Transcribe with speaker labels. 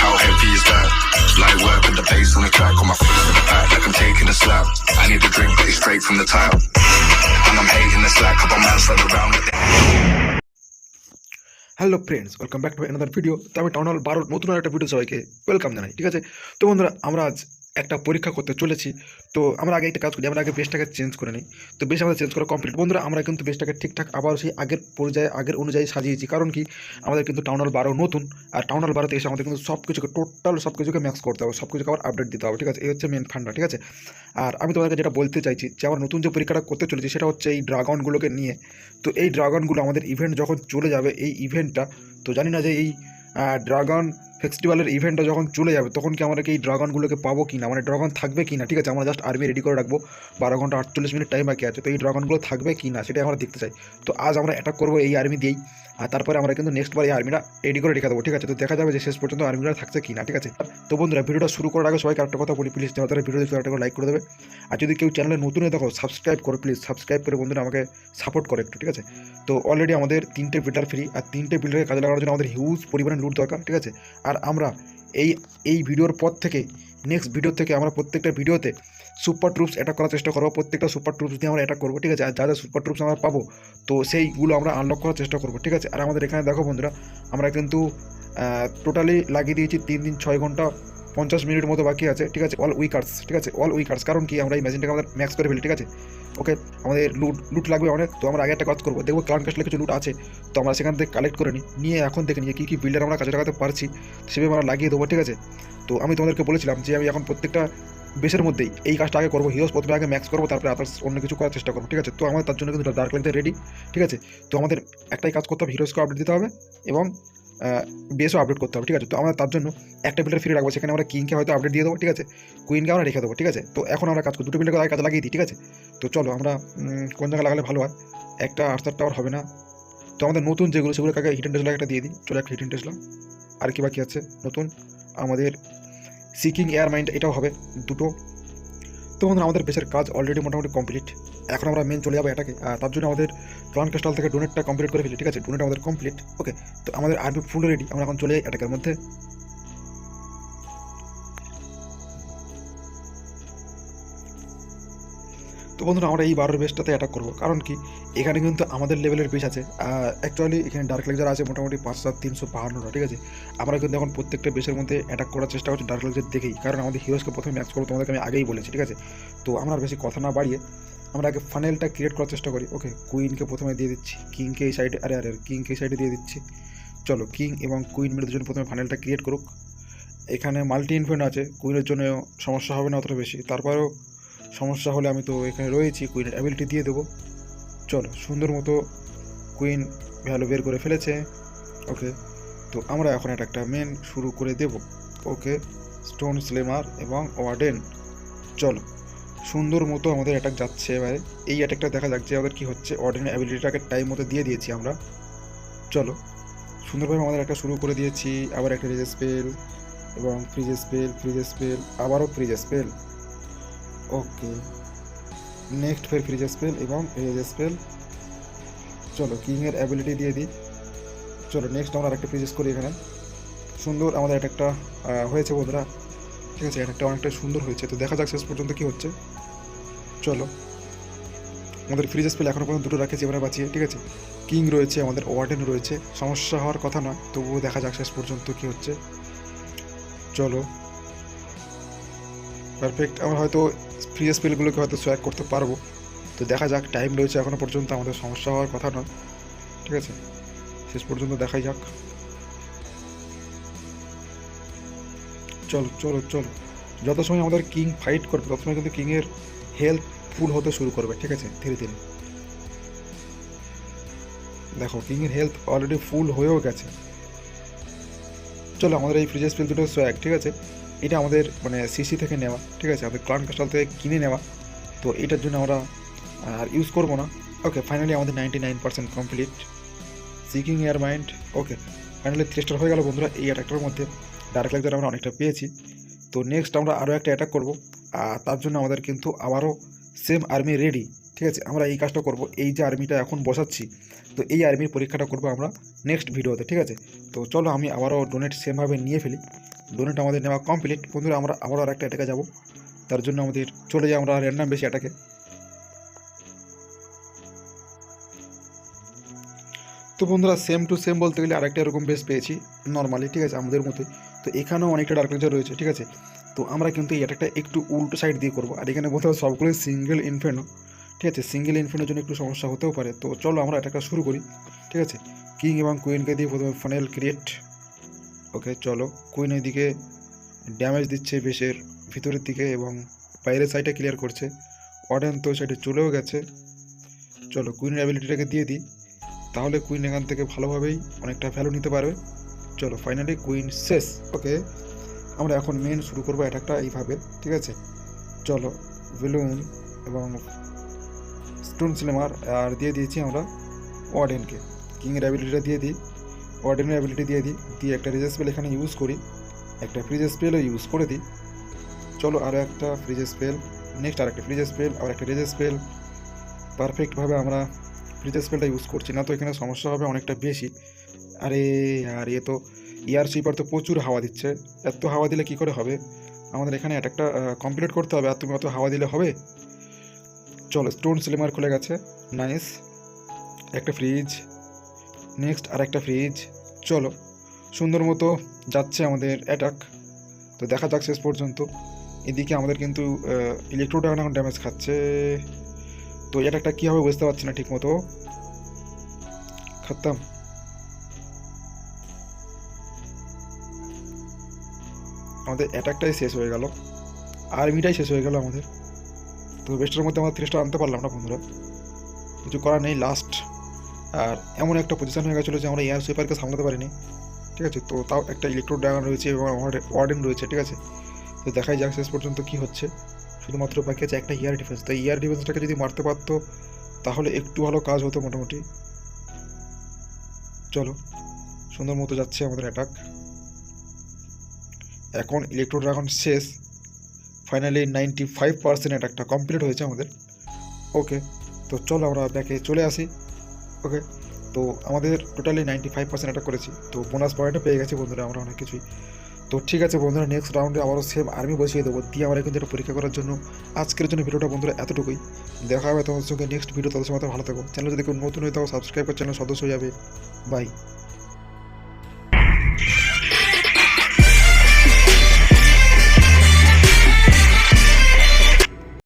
Speaker 1: How heavy is that? Light work with the bass on the track, on my feet in the back, like I'm taking a slap. I need a drink, but it's straight from the tap. And I'm hating the slack, couple man run around like it.
Speaker 2: Hello friends welcome back to another video তো আমি town hall বারোর নতুন একটা video সবাইকে welcome জানাই ঠিক আছে তো বন্ধুরা আমরা আজ একটা পরীক্ষা করতে চলেছি। তো আমরা আগে একটা কাজ করি, আমরা আগে বেসটাকে চেঞ্জ করে নিই। তো বেশ আমাদের চেঞ্জ করা কমপ্লিট বন্ধুরা, আমরা কিন্তু বেসটাকে ঠিকঠাক আবার সেই আগের পর্যায়ে, আগের অনুযায়ী সাজিয়েছি। কারণ কি? আমাদের কিন্তু টাউন হল বারো নতুন, আর টাউন হল বারোতে এসে আমাদের কিন্তু সব কিছুকে টোটাল সব কিছুকে ম্যাক্স করতে হবে সব কিছুকে আবার আপডেট দিতে হবে, ঠিক আছে? এই হচ্ছে মেন ফান্ডা ঠিক আছে? আর আমি তোমাদেরকে যেটা বলতে চাইছি, যে আমরা নতুন যে পরীক্ষাটা করতে চলেছি, সেটা হচ্ছে এই ড্রাগনগুলোকে নিয়ে। তো এই ড্রাগনগুলো আমাদের ইভেন্ট যখন চলে যাবে, এই ইভেন্টটা তো জানি না যে এই ড্রাগন ফেস্টিভ্যালের ইভেন্টটা যখন চলে যাবে, তখন কি আমরা এই ড্রাগনগুলোকে পাবো কি না মানে ড্রাগন থাকবে কি না ঠিক আছে, আমরা জাস্ট আর্মি রেডি করে রাখব। বারো ঘণ্টা আটচল্লিশ মিনিট টাইম বাকি আছে। তো এই ড্রাগনগুলো থাকবে কি না সেটাই আমরা দেখতে চাই। তো আজ আমরা অ্যাটাক করব এই আর্মি দিয়েই। আর তারপরে আমরা কিন্তু নেক্সট বার এই আর্মিটা রেডি করে রেখে দেবো। ঠিক আছে, তো দেখা যাবে যে শেষ পর্যন্ত আর্মিরা থাকছে কি না ঠিক আছে? তো বন্ধুরা, ভিডিওটা শুরু করার আগে সবাইকে একটা কথা বলি। প্লিজ তারা ভিডিও দেখতে একটা লাইক করে দেবে। আর যদি কেউ চ্যানেলে নতুন দেখো সাবস্ক্রাইব করো প্লিজ সাবস্ক্রাইব করে বন্ধুরা আমাকে সাপোর্ট করে একটু। ঠিক আছে? তো অলরেডি আমাদের তিনটে বিল্ডার ফ্রি আর তিনটে বিল্ডারকে কাজে লাগানোর জন্য আমাদের হিউজ পরিমাণে লুট দরকার। ঠিক আছে? আর আমরা এই এই ভিডিওর পর থেকে নেক্সট ভিডিও থেকে আমরা প্রত্যেকটা ভিডিওতে সুপার ট্রুপস অ্যাটাক করার চেষ্টা করব। প্রত্যেকটা সুপার ট্রুপস দিয়ে আমরা অ্যাটাক করব, ঠিক আছে? আর যা যা সুপার ট্রুপস আমরা পাবো, তো সেইগুলো আমরা আনলক করার চেষ্টা করব, ঠিক আছে? আর আমাদের এখানে দেখো বন্ধুরা, আমরা কিন্তু টোটালি লাগিয়ে দিয়েছি তিন দিন, ছয় ঘণ্টা পঞ্চাশ মিনিট মতো বাকি আছে, ঠিক আছে? অল উইকার্স ঠিক আছে? অল উইকার্স কারণ কি? আমরা এই ম্যাজিনটাকে আমাদের ম্যাক্স করে ফেলি, ঠিক আছে? ওকে আমাদের লুট লুট লাগবে অনেক, তো আমরা আগে একটা কাজ করব। দেখব ক্লান কাস্টলে কিছু লুট আছে, তো আমরা সেখান থেকে কালেক্ট করে নিই। নিয়ে এখন দেখে নিয়ে কী কী বিল্ডার আমরা কাজে লাগাতে পারছি সেভাবে আমরা লাগিয়ে দেবো, ঠিক আছে? তো আমি তোমাদেরকে বলেছিলাম যে আমি এখন প্রত্যেকটা বেসের মধ্যেই এই কাজটা আগে করব হিরোস প্রথমে আগে ম্যাক্স করব, তারপরে আদার্স অন্য কিছু করার চেষ্টা করব, ঠিক আছে? তো আমাদের তার জন্য কিন্তু ডার্ক লাইনতে রেডি ঠিক আছে? তো আমাদের একটাই কাজ করতে হবে হিরোসকে আপডেট দিতে হবে এবং বেসও আপডেট করতে হবে, ঠিক আছে? তো আমরা তার জন্য একটা বিল্ডার ফ্রি রাখব, সেখানে আমরা কিংকে হয়তো আপডেট দিয়ে দেবো, ঠিক আছে? কুইনকে আমরা রেখে দেবো, ঠিক আছে? তো এখন আমরা কাজ করি, দুটো বিল্ডার কাজে লাগিয়ে দিই, ঠিক আছে? তো চলো আমরা কোন জায়গায় লাগালে ভালো হয়? একটা আর্থার টাওয়ার হবে না। তো আমাদের নতুন যেগুলো সেগুলো কাকে হিডেন টেসলা একটা দিয়ে দিই, চলো একটা হিডেন টেসলা আর কি বাকি আছে? নতুন। আমাদের সিকিং এয়ার মাইন্ড এটাও হবে, দুটো। তো বন্ধুরা আমাদের বেসের কাজ অলরেডি মোটামুটি কমপ্লিট এখন আমরা মেন চলে যাব এটাকে। তার জন্য আমাদের ক্লান ক্যাস্টাল থেকে ডোনেটটা কমপ্লিট করে ফেলি, ঠিক আছে? ডোনেট আমাদের কমপ্লিট ওকে তো আমাদের আর্মি ফুল রেডি আমরা এখন চলে যাই অ্যাটাকের মধ্যে। তো বন্ধুরা, আমরা এই বারোর বেসটাতে অ্যাটাক করব। কারণ কি? এখানে কিন্তু আমাদের লেভেলের বেস আছে। অ্যাকচুয়ালি এখানে ডার্ক লেজার আছে মোটামুটি পাঁচ সাত তিনশো বাহান্নটা, ঠিক আছে? আমরা কিন্তু এখন প্রত্যেকটা বেসের মধ্যে অ্যাটাক করার চেষ্টা করছি ডার্ক লেজার দেখেই। কারণ আমাদের হিরোসকে প্রথমে ম্যাচ করব, তোমাদেরকে আমি আগেই বলেছি, ঠিক আছে? তো আমরা বেশি কথা না বাড়িয়ে আমরা আগে ফানেলটা ক্রিয়েট করার চেষ্টা করি। ওকে কুইনকে প্রথমে দিয়ে দিচ্ছি। কিংকে এই সাইডে আরে আরে কিংকে এই সাইডে দিয়ে দিচ্ছি। চলো কিং এবং কুইন মিলে দুজন প্রথমে ফানেলটা ক্রিয়েট করুক। এখানে মাল্টি ইনফেন্ট আছে। কুইনের জন্য সমস্যা হবে না অতটা বেশি। তারপরেও সমস্যা হলে আমি তো এখানে রয়েছি কুইনের অ্যাবিলিটি দিয়ে দেবো। চলো, সুন্দর মতো কুইন ভ্যালু বের করে ফেলেছে। ওকে তো আমরা এখন এটা একটা মেন শুরু করে দেব। ওকে স্টোন স্লেমার এবং ওয়ার্ডেন চলো, সুন্দর মতো আমাদের অ্যাটাক যাচ্ছে এবারে। এই অ্যাটাকটা দেখা যাক যে আমাদের কী হচ্ছে। অর্ডিনের অ্যাবিলিটিটাকে টাইম মতো দিয়ে দিয়েছি আমরা। চলো, সুন্দরভাবে আমাদের একটা শুরু করে দিয়েছি। আবার একটা রেজে স্পেল এবং ফ্রিজ স্পেল ফ্রিজ স্পেল আবারও ফ্রিজ স্পেল ওকে নেক্সট ফের ফ্রিজ স্পেল এবং রেজ স্পেল চলো কিংয়ের অ্যাবিলিটি দিয়ে দিই। চলো নেক্সট আমরা আরেকটা ফ্রিজেস করি এখানে। সুন্দর আমাদের অ্যাটাকটা হয়েছে বন্ধুরা। ঠিক আছে অ্যাটাকটা অনেকটা সুন্দর হয়েছে। তো দেখা যাক শেষ পর্যন্ত কী হচ্ছে। চলো। আমাদের ফ্রিজ স্পেল এখনও পর্যন্ত দুটো রাখেছি, এবারে বাঁচিয়ে। ঠিক আছে? কিং রয়েছে, আমাদের ওয়ার্ডেন রয়েছে। সমস্যা হওয়ার কথা না তবুও দেখা যাক শেষ পর্যন্ত কী হচ্ছে। চলো। পারফেক্ট আমরা হয়তো ফ্রি স্পেলগুলোকে হয়তো সোয়াক করতে পারব। তো দেখা যাক টাইম রয়েছে এখনও পর্যন্ত, আমাদের সমস্যা হওয়ার কথা নয়। ঠিক আছে? শেষ পর্যন্ত দেখাই যাক। চলো চলো চলো। যত সময় আমাদের কিং ফাইট করবে, তত সময় কিন্তু কিংয়ের হেলথ ফুল হতে শুরু করবে। ঠিক আছে? ধীরে ধীরে। দেখো কিংয়ের হেলথ অলরেডি ফুল হয়েও গেছে। চলো, আমাদের এই ফ্রিজের স্পিল দুটো সোয়াগ ঠিক আছে? এটা আমাদের মানে সিসি থেকে নেওয়া, ঠিক আছে? আমাদের ক্লান কাস্টাল থেকে কিনে নেওয়া। তো এটার জন্য আমরা, আর ইউজ করব না। ওকে ফাইনালি আমাদের ninety nine percent complete seeking air mind okay finally three star হয়ে গেল বন্ধুরা এই অ্যাটাকটার মধ্যে। ডার্ক লাইজার আমরা অনেকটা পেয়েছি। তো নেক্সট আমরা আরও একটা অ্যাটাক করব। আর তার জন্য আমাদের কিন্তু আবারও সেম আর্মি রেডি ঠিক আছে, আমরা এই কাজটা করব। এই যে আর্মিটা এখন বসাচ্ছি, তো এই আর্মির পরীক্ষাটা করব আমরা নেক্সট ভিডিওতে ঠিক আছে? তো চলো আমি আবারও ডোনেট সেমভাবে নিয়ে ফেলি। ডোনেট আমাদের নেওয়া কমপ্লিট বন্ধুরা, আমরা আবারও আরেকটা অ্যাটাকে যাব। তার জন্য আমাদের চলে যাই আমরা র্যান্ডাম বেশি অ্যাটাকে তো বন্ধুরা সেম টু সেম বলতে গেলে আরেকটা এরকম বেস পেয়েছি নর্মালি ঠিক আছে, আমাদের মতোই। তো এখানেও অনেকটা ডার্কলেজার রয়েছে, ঠিক আছে? তো আমরা কিন্তু এই অ্যাটাকটা একটু উল্টো সাইড দিয়ে করব। আর এখানে বলতে সবগুলোই সিঙ্গেল ইনফেনো ঠিক আছে সিঙ্গেল ইনফেনের জন্য একটু সমস্যা হতেও পারে। তো চলো আমরা অ্যাটাকটা শুরু করি, ঠিক আছে? কিং এবং কুইনকে দিয়ে প্রথমে ফানেল ক্রিয়েট ওকে চলো। কুইন দিকে ড্যামেজ দিচ্ছে বেশের ভিতরের দিকে এবং বাইরের সাইডটা ক্লিয়ার করছে। অডেন তো সাইডে চলেও গেছে। চলো কুইনের অ্যাবিলিটিটাকে দিয়ে দিই। তাহলে কুইন এখান থেকে ভালোভাবেই অনেকটা ভ্যালু নিতে পারবে। চলো ফাইনালি কুইন শেষ। ওকে আমরা এখন মেন শুরু করব অ্যাটাকটা এইভাবে, ঠিক আছে? চলো বেলুন এবং স্টোন সিনেমার, আর দিয়ে দিয়েছি আমরা ওয়ার্ডেনকে। কিংয়ের অ্যাবিলিটিটা দিয়ে দিই, ওয়ার্ডেনের অ্যাবিলিটি দিয়ে দিই, দিয়ে একটা রিজেস স্পেল এখানে ইউজ করি, একটা ফ্রিজ স্পেলও ইউজ করে দিই। চলো আরও একটা ফ্রিজ স্পেল নেক্সট আর একটা ফ্রিজ স্পেল আর একটা রিজেস স্পেল পারফেক্টভাবে আমরা ফ্রিজ স্পেলটা ইউজ করছি, না তো এখানে সমস্যা হবে অনেকটা বেশি। আরে, আর, এ তো এয়ার সুইপার তো প্রচুর হাওয়া দিচ্ছে। এত হাওয়া দিলে কি করে হবে? আমাদের এখানে অ্যাটাকটা কমপ্লিট করতে হবে, আর তুমি অত হাওয়া দিলে হবে? চলো স্টোন সিলিমার খুলে গেছে। নাইস একটা ফ্রিজ নেক্সট আর একটা ফ্রিজ চলো, সুন্দর মতো যাচ্ছে আমাদের অ্যাটাক তো দেখা যাক শেষ পর্যন্ত। এদিকে আমাদের কিন্তু ইলেকট্রোড্রাগন এখন ড্যামেজ খাচ্ছে। তো অ্যাটাকটা কী হবে বুঝতে পারছি না ঠিক মতো খাতাম। আমাদের অ্যাটাকটাই শেষ হয়ে গেল। আর্মিটাই শেষ হয়ে গেল আমাদের। তো বেস্টের মধ্যে আমরা ত্রিশটা আনতে পারলাম না বন্ধুরা। কিছু করার নেই লাস্ট আর এমন একটা পজিশন হয়ে গেছিল যে আমরা এয়ার সুইপারকে সামলাতে পারিনি। ঠিক আছে? তো তাও একটা ইলেকট্রো ড্রাগন রয়েছে এবং ওয়ার্ডেন রয়েছে, ঠিক আছে? তো দেখাই যাক শেষ পর্যন্ত কী হচ্ছে। শুধুমাত্র বাকি আছে একটা ইয়ার ডিফেন্স তো ইয়ার ডিফেন্সটাকে যদি মারতে পারতো, তাহলে একটু ভালো কাজ হতো মোটামুটি। চলো, সুন্দর মতো যাচ্ছে আমাদের অ্যাটাক এখন ইলেকট্রো ড্রাগন শেষ। ফাইনালি নাইনটি ফাইভ পার্সেন্ট অ্যাটাকটা কমপ্লিট হয়েছে আমাদের। ওকে তো চলো আমরা ব্যাকে চলে আসি। ওকে তো আমাদের totally ninety five percent attack করেছি। তো বোনাস পয়েন্টও পেয়ে গেছি বন্ধুরা আমরা অনেক কিছুই। তো ঠিক আছে বন্ধুরা নেক্সট রাউন্ডে আবারও সেম আর্মি বসিয়ে দেবো। দিয়ে আমরা কিন্তু এটা পরীক্ষা করার জন্য আজকের জন্য ভিডিওটা বন্ধুরা এতটুকুই। দেখা হবে তোমাদের সঙ্গে নেক্সট ভিডিও তাদের সময় ভালো থাকো। চ্যানেল যদি কেউ নতুন হয়ে থাকো সাবস্ক্রাইব করে চ্যানেল সদস্য হয়ে যাবে। বাই